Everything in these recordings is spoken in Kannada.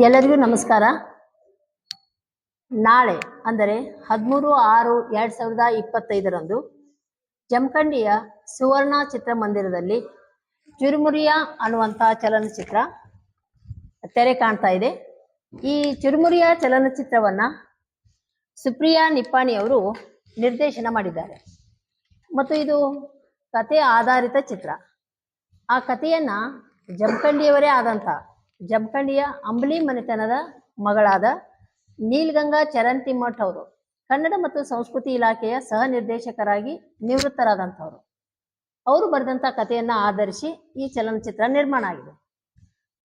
ಎಲ್ಲರಿಗೂ ನಮಸ್ಕಾರ. ನಾಳೆ, ಅಂದರೆ ಹದಿಮೂರು ಆರು ಎರಡು ಸಾವಿರದ ಇಪ್ಪತ್ತೈದರಂದು ಜಮಖಂಡಿಯ ಸುವರ್ಣ ಚಿತ್ರಮಂದಿರದಲ್ಲಿ ಚುರುಮುರಿಯ ಅನ್ನುವಂಥ ಚಲನಚಿತ್ರ ತೆರೆ ಕಾಣ್ತಾ ಇದೆ. ಈ ಚುರುಮುರಿಯ ಚಲನಚಿತ್ರವನ್ನ ಸುಪ್ರಿಯಾ ನಿಪ್ಪಾಣಿ ಅವರು ನಿರ್ದೇಶನ ಮಾಡಿದ್ದಾರೆ. ಮತ್ತು ಇದು ಕತೆ ಆಧಾರಿತ ಚಿತ್ರ. ಆ ಕಥೆಯನ್ನ ಜಮಖಂಡಿಯವರೇ ಆದಂಥ ಜಮಖಂಡಿಯ ಅಂಬಲಿ ಮನೆತನದ ಮಗಳಾದ ನೀಲ್ಗಂಗಾ ಚರಂತಿಮಠ್ ಅವರು. ಕನ್ನಡ ಮತ್ತು ಸಂಸ್ಕೃತಿ ಇಲಾಖೆಯ ಸಹ ನಿರ್ದೇಶಕರಾಗಿ ನಿವೃತ್ತರಾದಂಥವರು. ಅವರು ಬರೆದಂಥ ಕಥೆಯನ್ನು ಆಧರಿಸಿ ಈ ಚಲನಚಿತ್ರ ನಿರ್ಮಾಣ ಆಗಿದೆ.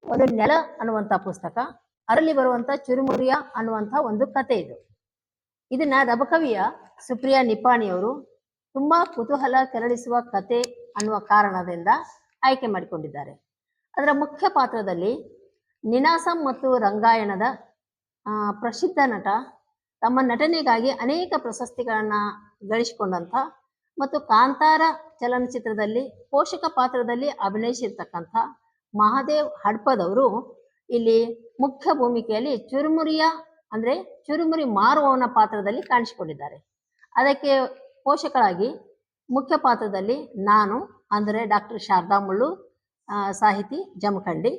ಒಂದು ನೆಲ ಅನ್ನುವಂಥ ಪುಸ್ತಕ, ಅರಳಿ ಬರುವಂಥ ಚುರುಮುರಿಯ ಅನ್ನುವಂಥ ಒಂದು ಕತೆ ಇದು. ಇದನ್ನ ರಬಕವಿಯ ಸುಪ್ರಿಯಾ ನಿಪ್ಪಾಣಿಯವರು ತುಂಬಾ ಕುತೂಹಲ ಕೆರಳಿಸುವ ಕತೆ ಅನ್ನುವ ಕಾರಣದಿಂದ ಆಯ್ಕೆ ಮಾಡಿಕೊಂಡಿದ್ದಾರೆ. ಅದರ ಮುಖ್ಯ ಪಾತ್ರದಲ್ಲಿ ನಿನಾಸಂ ಮತ್ತು ರಂಗಾಯಣದ ಪ್ರಸಿದ್ಧ ನಟ. ತಮ್ಮ ನಟನೆಗಾಗಿ ಅನೇಕ ಪ್ರಶಸ್ತಿಗಳನ್ನು ಗಳಿಸಿಕೊಂಡಂಥ ಮತ್ತು ಕಾಂತಾರ ಚಲನಚಿತ್ರದಲ್ಲಿ, ಪೋಷಕ ಪಾತ್ರದಲ್ಲಿ ಅಭಿನಯಿಸಿರ್ತಕ್ಕಂಥ ಮಹಾದೇವ್ ಹಡ್ಪದವರು ಇಲ್ಲಿ ಮುಖ್ಯ ಭೂಮಿಕೆಯಲ್ಲಿ ಚುರುಮುರಿಯ, ಅಂದ್ರೆ ಚುರುಮುರಿ ಮಾರುವವನ ಪಾತ್ರದಲ್ಲಿ ಕಾಣಿಸಿಕೊಂಡಿದ್ದಾರೆ. ಅದಕ್ಕೆ ಪೋಷಕರಾಗಿ ಮುಖ್ಯ ಪಾತ್ರದಲ್ಲಿ ನಾನು, ಅಂದರೆ ಡಾಕ್ಟರ್ ಶಾರದಾ ಮುಳ್ಳು ಸಾಹಿತಿ ಜಮಖಂಡಿ.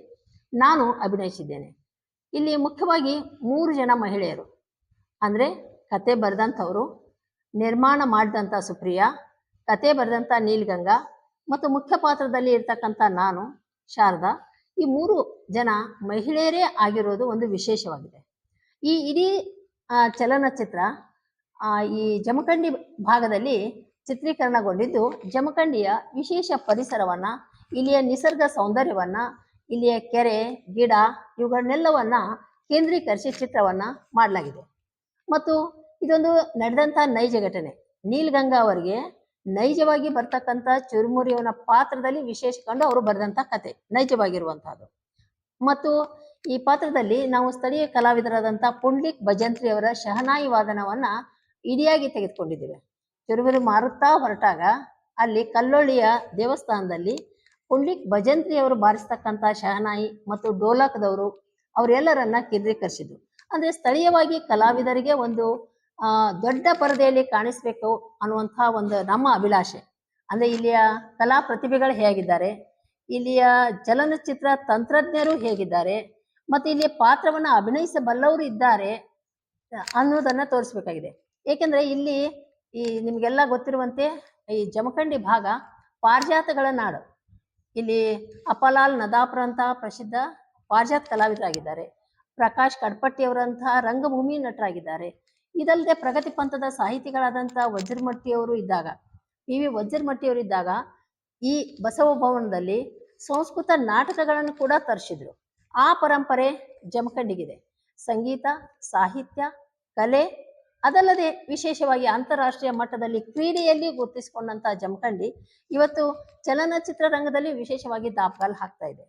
ನಾನು ಅಭಿನಯಿಸಿದ್ದೇನೆ. ಇಲ್ಲಿ ಮುಖ್ಯವಾಗಿ ಮೂರು ಜನ ಮಹಿಳೆಯರು. ಅಂದರೆ ಕತೆ ಬರೆದಂಥವರು, ನಿರ್ಮಾಣ ಮಾಡಿದಂಥ ಸುಪ್ರಿಯಾ, ಕತೆ ಬರೆದಂಥ ನೀಲ್ಗಂಗಾ, ಮತ್ತು ಮುಖ್ಯ ಪಾತ್ರದಲ್ಲಿ ಇರ್ತಕ್ಕಂಥ ನಾನು, ಶಾರದಾ, ಈ ಮೂರು ಜನ ಮಹಿಳೆಯರೇ ಆಗಿರೋದು ಒಂದು ವಿಶೇಷವಾಗಿದೆ. ಈ ಇಡೀ ಚಲನಚಿತ್ರ ಈ ಜಮಖಂಡಿ ಭಾಗದಲ್ಲಿ ಚಿತ್ರೀಕರಣಗೊಂಡಿದ್ದು ಜಮಖಂಡಿಯ ವಿಶೇಷ ಪರಿಸರವನ್ನು, ಇಲ್ಲಿಯ ನಿಸರ್ಗ ಸೌಂದರ್ಯವನ್ನ ಇಲ್ಲಿಯ ಕೆರೆ, ಗಿಡ ಇವುಗಳನ್ನೆಲ್ಲವನ್ನ ಕೇಂದ್ರೀಕರಿಸಿ ಚಿತ್ರವನ್ನ ಮಾಡಲಾಗಿದೆ. ಮತ್ತು ಇದೊಂದು ನಡೆದಂಥ ನೈಜ ಘಟನೆ. ನೀಲ್ಗಂಗಾ ಅವರಿಗೆ ನೈಜವಾಗಿ ಬರ್ತಕ್ಕಂಥ ಚುರುಮುರಿಯವನ ಪಾತ್ರದಲ್ಲಿ ವಿಶೇಷ ಕಂಡು ಅವರು ಬರೆದಂಥ ಕತೆ, ನೈಜವಾಗಿರುವಂತಹದ್ದು. ಮತ್ತು ಈ ಪಾತ್ರದಲ್ಲಿ ನಾವು ಸ್ಥಳೀಯ ಕಲಾವಿದರಾದಂಥ ಪುಂಡ್ಲಿಕ್ ಭಜಂತ್ರಿ ಅವರ ಶಹನಾಯಿ ವಾದನವನ್ನ ಇಡಿಯಾಗಿ ತೆಗೆದುಕೊಂಡಿದ್ದೇವೆ. ಚುರುಮುರಿ ಮಾರುತ್ತಾ ಹೊರಟಾಗ ಅಲ್ಲಿ ಕಲ್ಲೊಳ್ಳಿಯ ದೇವಸ್ಥಾನದಲ್ಲಿ ಪುಂಡ್ಲಿಕ್ ಭಜಂತ್ರಿ ಅವರು ಬಾರಿಸ್ತಕ್ಕಂಥ ಶಹನಾಯಿ ಮತ್ತು ಡೋಲಕದವರು ಅವರೆಲ್ಲರನ್ನ ಕೇಂದ್ರೀಕರಿಸಿದ್ರು. ಅಂದ್ರೆ ಸ್ಥಳೀಯವಾಗಿ ಕಲಾವಿದರಿಗೆ ಒಂದು ದೊಡ್ಡ ಪರದೆಯಲ್ಲಿ ಕಾಣಿಸ್ಬೇಕು ಅನ್ನುವಂಥ ಒಂದು ನಮ್ಮ ಅಭಿಲಾಷೆ. ಅಂದ್ರೆ ಇಲ್ಲಿಯ ಕಲಾ ಪ್ರತಿಭೆಗಳು ಹೇಗಿದ್ದಾರೆ, ಇಲ್ಲಿಯ ಚಲನಚಿತ್ರ ತಂತ್ರಜ್ಞರು ಹೇಗಿದ್ದಾರೆ, ಮತ್ತು ಇಲ್ಲಿ ಪಾತ್ರವನ್ನ ಅಭಿನಯಿಸಬಲ್ಲವರು ಇದ್ದಾರೆ ಅನ್ನೋದನ್ನ ತೋರಿಸ್ಬೇಕಾಗಿದೆ. ಏಕೆಂದ್ರೆ ಇಲ್ಲಿ ಈ ನಿಮಗೆಲ್ಲ ಗೊತ್ತಿರುವಂತೆ ಈ ಜಮಖಂಡಿ ಭಾಗ ಪಾರಿಜಾತಗಳ ನಾಡು. ಇಲ್ಲಿ ಅಪಲಾಲ್ ನದಾಪುರ ಅಂತ ಪ್ರಸಿದ್ಧ ಪಾರಿಜಾತ್ ಕಲಾವಿದರಾಗಿದ್ದಾರೆ. ಪ್ರಕಾಶ್ ಕಡ್ಪಟ್ಟಿಯವರಂತಹ ರಂಗಭೂಮಿ ನಟರಾಗಿದ್ದಾರೆ. ಇದಲ್ಲದೆ ಪ್ರಗತಿ ಪಂಥದ ಸಾಹಿತಿಗಳಾದಂಥ ವಜ್ರಮಟ್ಟಿಯವರು ಇದ್ದಾಗ ಪಿ ವಿ ವಜ್ರಮಟ್ಟಿಯವರು ಇದ್ದಾಗ ಈ ಬಸವ ಭವನದಲ್ಲಿ ಸಂಸ್ಕೃತ ನಾಟಕಗಳನ್ನು ಕೂಡ ತರಿಸಿದ್ರು. ಆ ಪರಂಪರೆ ಜಮಖಂಡಿಗಿದೆ. ಸಂಗೀತ, ಸಾಹಿತ್ಯ, ಕಲೆ ಅದಲ್ಲದೆ ವಿಶೇಷವಾಗಿ ಅಂತಾರಾಷ್ಟ್ರೀಯ ಮಟ್ಟದಲ್ಲಿ ಕ್ರೀಡೆಯಲ್ಲಿ ಗುರುತಿಸಿಕೊಂಡಂತ ಜಮಖಂಡಿ ಇವತ್ತು ಚಲನಚಿತ್ರ ರಂಗದಲ್ಲಿ ವಿಶೇಷವಾಗಿ ದಾಪಗಾಲ್ ಹಾಕ್ತಾ ಇದೆ.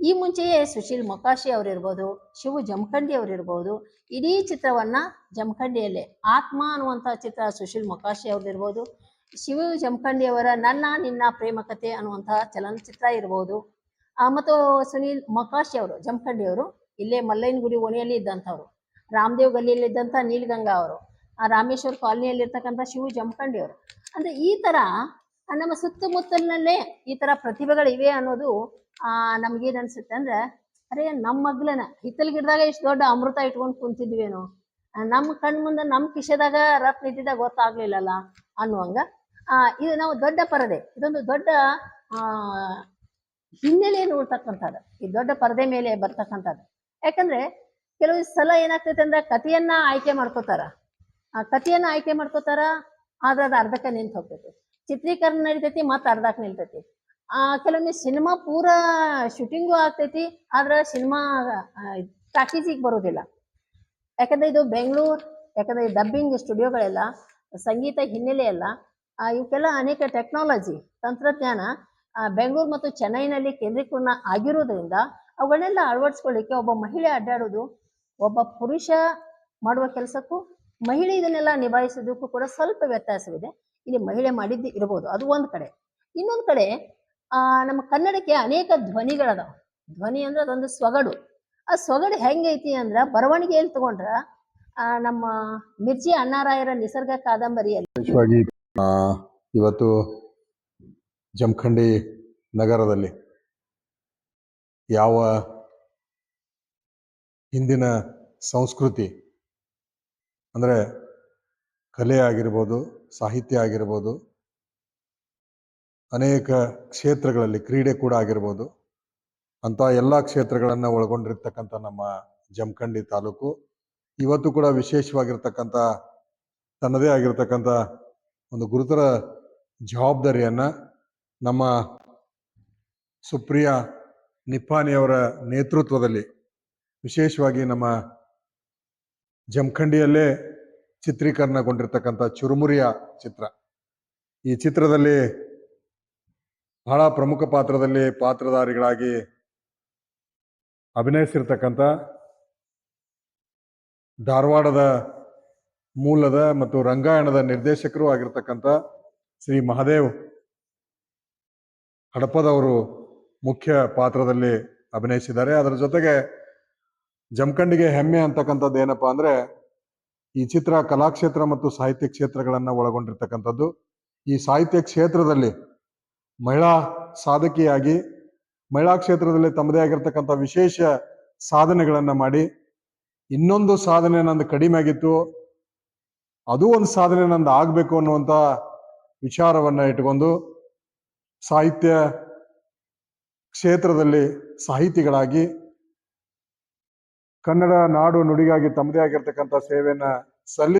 ಈ ಮುಂಚೆಯೇ ಸುಶೀಲ್ ಮೊಕಾಶಿ ಅವರಿರ್ಬೋದು, ಶಿವು ಜಮಖಂಡಿ ಅವರಿರ್ಬೋದು, ಇಡೀ ಚಿತ್ರವನ್ನ ಜಮಖಂಡಿಯಲ್ಲೇ ಆತ್ಮ ಅನ್ನುವಂತಹ ಚಿತ್ರ ಸುಶೀಲ್ ಮೊಕಾಶಿ ಅವರಿರ್ಬೋದು ಶಿವು ಜಮಖಂಡಿ ಅವರ ನನ್ನ ನಿನ್ನ ಪ್ರೇಮ ಕಥೆ ಅನ್ನುವಂತಹ ಚಲನಚಿತ್ರ ಇರ್ಬೋದು ಮತ್ತು ಸುನೀಲ್ ಮೊಕಾಶಿ ಅವರು, ಜಮಖಂಡಿ ಅವರು ಇಲ್ಲೇ ಮಲ್ಲಯ್ಯನಗುಡಿ ಓಣಿಯಲ್ಲಿ ಇದ್ದಂಥವ್ರು. ರಾಮದೇವ್ ಗಲ್ಲಿಯಲ್ಲಿ ಇದ್ದಂತ ನೀಲ್ಗಂಗಾ ಅವರು ಆ ರಾಮೇಶ್ವರ ಕಾಲನಿಯಲ್ಲಿರ್ತಕ್ಕಂಥ ಶಿವು ಜಮಖಂಡಿ ಅವರು. ಅಂದ್ರೆ ಈ ಆ, ನಮ್ಮ ಸುತ್ತಮುತ್ತಲಿನಲ್ಲೇ ಈ ತರ ಪ್ರತಿಭೆಗಳಿವೆ ಅನ್ನೋದು ನಮ್ಗೇನ್ ಅನ್ಸುತ್ತೆ ಅಂದ್ರೆ ಅರೆ ನಮ್ಮ ಮಗ್ಲನ ಹಿತ್ತಲ್ ಗಿಡದಾಗ ಇಷ್ಟು ದೊಡ್ಡ ಅಮೃತ ಇಟ್ಕೊಂಡು ಕುಂತಿದ್ವೇನು ನಮ್ಮ ಕಣ್ ಮುಂದೆ ನಮ್ಮ ಕಿಶೆದಾಗ ರತ್ನ ಇದ್ದಿದ್ದಾಗ ಗೊತ್ತಾಗ್ಲಿಲ್ಲಲ್ಲ ಅನ್ನುವಂಗ. ಇದು ನಾವು ದೊಡ್ಡ ಪರದೆ ಇದೊಂದು ದೊಡ್ಡ ಆ ಹಿನ್ನೆಲೆ ನೋಡ್ತಕ್ಕಂಥದ್ದು ಈ ದೊಡ್ಡ ಪರದೆ ಮೇಲೆ ಬರ್ತಕ್ಕಂಥದ್ದು. ಯಾಕಂದ್ರೆ ಕೆಲವು ಸಲ ಏನಾಗ್ತೈತೆ ಅಂದ್ರೆ ಕಥೆಯನ್ನ ಆಯ್ಕೆ ಮಾಡ್ಕೋತಾರ. ಆ ಕಥೆಯನ್ನ ಆಯ್ಕೆ ಮಾಡ್ಕೋತಾರ, ಆದ್ರೆ ಅದು ಅರ್ಧಕ್ಕೆ ನಿಂತು ಹೋಗ್ತೈತಿ. ಚಿತ್ರೀಕರಣ ನಡಿತೈತಿ ಮತ್ತೆ ಅರ್ಧಕ್ಕೆ ನಿಲ್ತೈತಿ. ಆ ಕೆಲವೊಮ್ಮೆ ಸಿನಿಮಾ ಪೂರ ಶೂಟಿಂಗು ಆಗ್ತೈತಿ, ಆದ್ರೆ ಸಿನಿಮಾ ಟಾಕೀಸಿಗೆ ಬರೋದಿಲ್ಲ. ಯಾಕಂದ್ರೆ ಇದು ಬೆಂಗಳೂರು, ಯಾಕಂದ್ರೆ ಡಬ್ಬಿಂಗ್ ಸ್ಟುಡಿಯೋಗಳೆಲ್ಲ, ಸಂಗೀತ ಹಿನ್ನೆಲೆ ಎಲ್ಲ ಇವಕ್ಕೆಲ್ಲ ಅನೇಕ ಟೆಕ್ನಾಲಜಿ, ತಂತ್ರಜ್ಞಾನ ಬೆಂಗಳೂರು ಮತ್ತು ಚೆನ್ನೈನಲ್ಲಿ ಕೇಂದ್ರೀಕರಣ ಆಗಿರೋದ್ರಿಂದ, ಅವುಗಳನ್ನೆಲ್ಲ ಅಳವಡಿಸ್ಕೊಳ್ಳಿಕ್ಕೆ ಒಬ್ಬ ಮಹಿಳೆ ಅಡ್ಡಾಡೋದು ಒಬ್ಬ ಪುರುಷ ಮಾಡುವ ಕೆಲಸಕ್ಕೂ, ಮಹಿಳೆ ಇದನ್ನೆಲ್ಲ ನಿಭಾಯಿಸೋದಕ್ಕೂ ಕೂಡ ಸ್ವಲ್ಪ ವ್ಯತ್ಯಾಸವಿದೆ. ಇಲ್ಲಿ ಮಹಿಳೆ ಮಾಡಿದ್ದು ಇರಬಹುದು ಅದು ಒಂದು ಕಡೆ. ಇನ್ನೊಂದು ಕಡೆ, ಆ, ನಮ್ಮ ಕನ್ನಡಕ್ಕೆ ಅನೇಕ ಧ್ವನಿಗಳದಾವ. ಧ್ವನಿ ಅಂದ್ರೆ ಅದೊಂದು ಸೊಗಡು ಆ ಸೊಗಡು ಹೆಂಗೈತಿ ಅಂದ್ರ ಬರವಣಿಗೆಯಲ್ಲಿ ತಗೊಂಡ್ರ, ಆ, ನಮ್ಮ ಮಿರ್ಜಿ ಅಣ್ಣಾರಾಯರ ನಿಸರ್ಗ ಕಾದಂಬರಿಯಲ್ಲಿ ವಿಶೇಷವಾಗಿ ಇವತ್ತು ಜಮಖಂಡಿ ನಗರದಲ್ಲಿ ಯಾವ ಹಿಂದಿನ ಸಂಸ್ಕೃತಿ, ಅಂದರೆ ಕಲೆ ಆಗಿರ್ಬೋದು, ಸಾಹಿತ್ಯ ಆಗಿರ್ಬೋದು, ಅನೇಕ ಕ್ಷೇತ್ರಗಳಲ್ಲಿ ಕ್ರೀಡೆ ಕೂಡ ಆಗಿರ್ಬೋದು ಅಂಥ ಎಲ್ಲ ಕ್ಷೇತ್ರಗಳನ್ನು ಒಳಗೊಂಡಿರ್ತಕ್ಕಂಥ ನಮ್ಮ ಜಮಖಂಡಿ ತಾಲೂಕು, ಇವತ್ತು ಕೂಡ ವಿಶೇಷವಾಗಿರ್ತಕ್ಕಂಥ, ತನ್ನದೇ ಆಗಿರ್ತಕ್ಕಂಥ ಒಂದು ಗುರುತರ ಜವಾಬ್ದಾರಿಯನ್ನು ನಮ್ಮ ಸುಪ್ರಿಯ ನಿಪ್ಪಾನಿಯವರ ನೇತೃತ್ವದಲ್ಲಿ ವಿಶೇಷವಾಗಿ ನಮ್ಮ ಜಮಖಂಡಿಯಲ್ಲೇ ಚಿತ್ರೀಕರಣಗೊಂಡಿರ್ತಕ್ಕಂಥ ಚುರುಮುರಿಯ ಚಿತ್ರ. ಈ ಚಿತ್ರದಲ್ಲಿ ಬಹಳ ಪ್ರಮುಖ ಪಾತ್ರದಲ್ಲಿ ಪಾತ್ರಧಾರಿಗಳಾಗಿ ಅಭಿನಯಿಸಿರ್ತಕ್ಕಂಥ ಧಾರವಾಡದ ಮೂಲದ ಮತ್ತು ರಂಗಾಯಣದ ನಿರ್ದೇಶಕರು ಆಗಿರ್ತಕ್ಕಂಥ ಶ್ರೀ ಮಹಾದೇವ್ ಹಡಪದವರು ಮುಖ್ಯ ಪಾತ್ರದಲ್ಲಿ ಅಭಿನಯಿಸಿದ್ದಾರೆ. ಅದರ ಜೊತೆಗೆ ಜಮಖಂಡಿಗೆ ಹೆಮ್ಮೆ ಅಂತಕ್ಕಂಥದ್ದು ಏನಪ್ಪಾ ಅಂದ್ರೆ ಈ ಚಿತ್ರ ಕಲಾಕ್ಷೇತ್ರ ಮತ್ತು ಸಾಹಿತ್ಯ ಕ್ಷೇತ್ರಗಳನ್ನ ಒಳಗೊಂಡಿರ್ತಕ್ಕಂಥದ್ದು. ಈ ಸಾಹಿತ್ಯ ಕ್ಷೇತ್ರದಲ್ಲಿ ಮಹಿಳಾ ಸಾಧಕಿಯಾಗಿ, ಮಹಿಳಾ ಕ್ಷೇತ್ರದಲ್ಲಿ ತಮ್ಮದೇ ಆಗಿರ್ತಕ್ಕಂಥ ವಿಶೇಷ ಸಾಧನೆಗಳನ್ನ ಮಾಡಿ, ಇನ್ನೊಂದು ಸಾಧನೆ ನಂದು ಕಡಿಮೆ ಆಗಿತ್ತು, ಅದು ಒಂದು ಸಾಧನೆ ನಂದು ಆಗ್ಬೇಕು ಅನ್ನುವಂತ ವಿಚಾರವನ್ನ ಇಟ್ಕೊಂಡು ಸಾಹಿತ್ಯ ಕ್ಷೇತ್ರದಲ್ಲಿ ಸಾಹಿತಿಗಳಾಗಿ ಕನ್ನಡ ನಾಡು ನುಡಿಗಾಗಿ ತಮ್ಮದೇ ಆಗಿರ್ತಕ್ಕಂಥ ಸೇವೆಯನ್ನ ಸಲ್ಲಿ